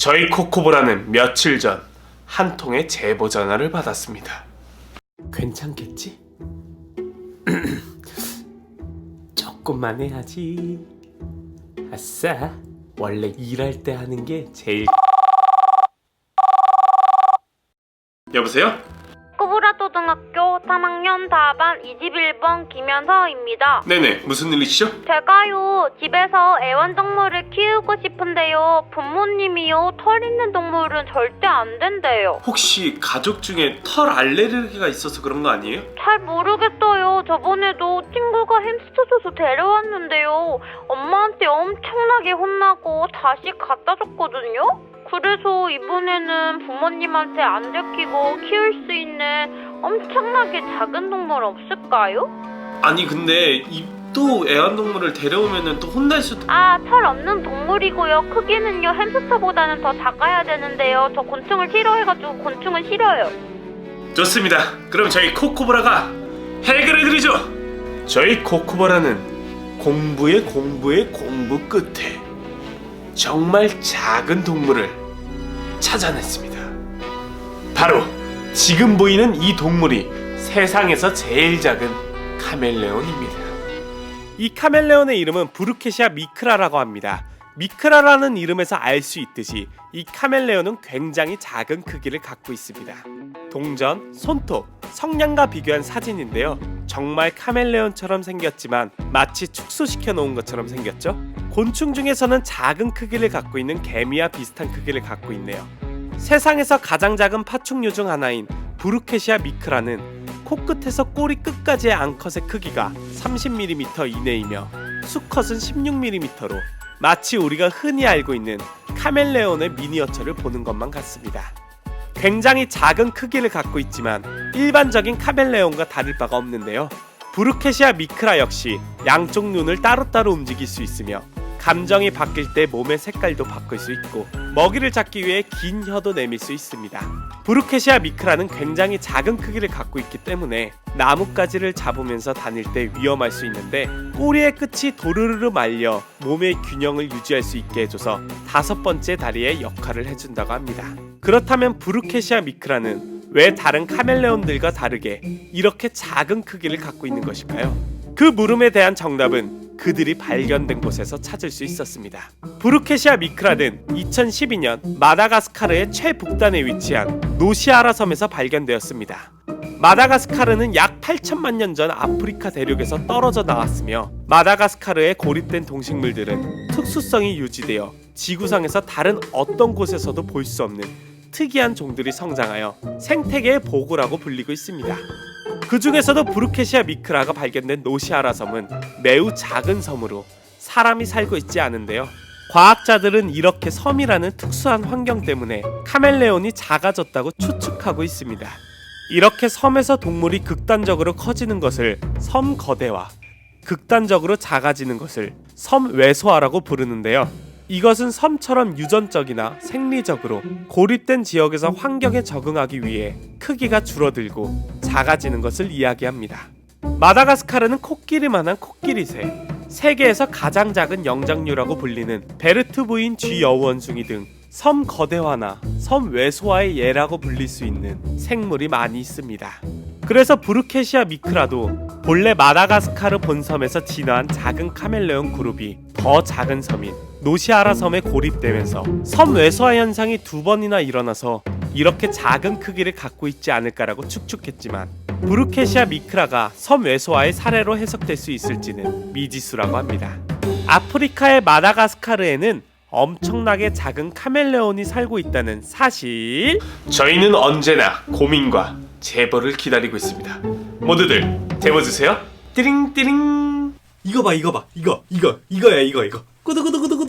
저희 코코보라는 며칠 전 한 통의 제보 전화를 받았습니다. 괜찮겠지? 조금만 해야지. 아싸. 원래 일할 때 하는 게 제일. 여보세요? 코브라초등학교 3학년 4반 21번 김현서입니다. 네네. 무슨 일이시죠? 제가요, 집에서 애완동물을 키우고 싶은데요. 부모님이요, 털 있는 동물은 절대 안 된대요. 혹시 가족 중에 털 알레르기가 있어서 그런 거 아니에요? 잘 모르겠어요. 저번에도 친구가 햄스터 줘서 데려왔는데요. 엄마한테 엄청나게 혼나고 다시 갖다 줬거든요. 그래서 이번에는 부모님한테 안 들키고 키울 수 있는 엄청나게 작은 동물 없을까요? 아니 근데 이 또 애완동물을 데려오면은 또 혼날 수도 아, 털 없는 동물이고요. 크기는요, 햄스터보다는 더 작아야 되는데요. 저 곤충을 싫어해가지고 곤충은 싫어요. 좋습니다. 그럼 저희 코코보라가 해결해 드리죠. 저희 코코보라는 공부의 공부의 공부 끝에 정말 작은 동물을 찾아냈습니다. 바로 지금 보이는 이 동물이 세상에서 제일 작은 카멜레온입니다. 이 카멜레온의 이름은 부르케시아 미크라라고 합니다. 미크라라는 이름에서 알 수 있듯이 이 카멜레온은 굉장히 작은 크기를 갖고 있습니다. 동전, 손톱, 성냥과 비교한 사진인데요. 정말 카멜레온처럼 생겼지만 마치 축소시켜 놓은 것처럼 생겼죠? 곤충 중에서는 작은 크기를 갖고 있는 개미와 비슷한 크기를 갖고 있네요. 세상에서 가장 작은 파충류 중 하나인 부르케시아 미크라는 코끝에서 꼬리 끝까지의 암컷의 크기가 30mm 이내이며 수컷은 16mm로 마치 우리가 흔히 알고 있는 카멜레온의 미니어처를 보는 것만 같습니다. 굉장히 작은 크기를 갖고 있지만 일반적인 카멜레온과 다를 바가 없는데요. 부르케시아 미크라 역시 양쪽 눈을 따로따로 움직일 수 있으며 감정이 바뀔 때 몸의 색깔도 바꿀 수 있고 먹이를 잡기 위해 긴 혀도 내밀 수 있습니다. 부르케시아 미크라는 굉장히 작은 크기를 갖고 있기 때문에 나뭇가지를 잡으면서 다닐 때 위험할 수 있는데 꼬리의 끝이 도르르르 말려 몸의 균형을 유지할 수 있게 해줘서 다섯 번째 다리의 역할을 해준다고 합니다. 그렇다면 부르케시아 미크라는 왜 다른 카멜레온들과 다르게 이렇게 작은 크기를 갖고 있는 것일까요? 그 물음에 대한 정답은 그들이 발견된 곳에서 찾을 수 있었습니다. 부르케시아 미크라는 2012년 마다가스카르의 최북단에 위치한 노시아라 섬에서 발견되었습니다. 마다가스카르는 약 8천만 년 전 아프리카 대륙에서 떨어져 나왔으며 마다가스카르에 고립된 동식물들은 특수성이 유지되어 지구상에서 다른 어떤 곳에서도 볼 수 없는 특이한 종들이 성장하여 생태계의 보고라고 불리고 있습니다. 그 중에서도 부르케시아 미크라가 발견된 노시아라 섬은 매우 작은 섬으로 사람이 살고 있지 않은데요. 과학자들은 이렇게 섬이라는 특수한 환경 때문에 카멜레온이 작아졌다고 추측하고 있습니다. 이렇게 섬에서 동물이 극단적으로 커지는 것을 섬 거대화, 극단적으로 작아지는 것을 섬 외소화라고 부르는데요. 이것은 섬처럼 유전적이나 생리적으로 고립된 지역에서 환경에 적응하기 위해 크기가 줄어들고 작아지는 것을 이야기합니다. 마다가스카르는 코끼리만한 코끼리새, 세계에서 가장 작은 영장류라고 불리는 베르트 부인 쥐 여우원숭이 등 섬 거대화나 섬 외소화의 예라고 불릴 수 있는 생물이 많이 있습니다. 그래서 부르케시아 미크라도 본래 마다가스카르 본섬에서 진화한 작은 카멜레온 그룹이 더 작은 섬인 노시아라 섬에 고립되면서 섬 외소화 현상이 두 번이나 일어나서 이렇게 작은 크기를 갖고 있지 않을까라고 추측했지만 부르케시아 미크라가 섬 외소화의 사례로 해석될 수 있을지는 미지수라고 합니다. 아프리카의 마다가스카르에는 엄청나게 작은 카멜레온이 살고 있다는 사실. 저희는 언제나 고민과 제보를 기다리고 있습니다. 모두들 제보 주세요. 띠링띠링. 이거 봐 이거 봐 이거 이거 이거야 이거 이거 구두구두구두구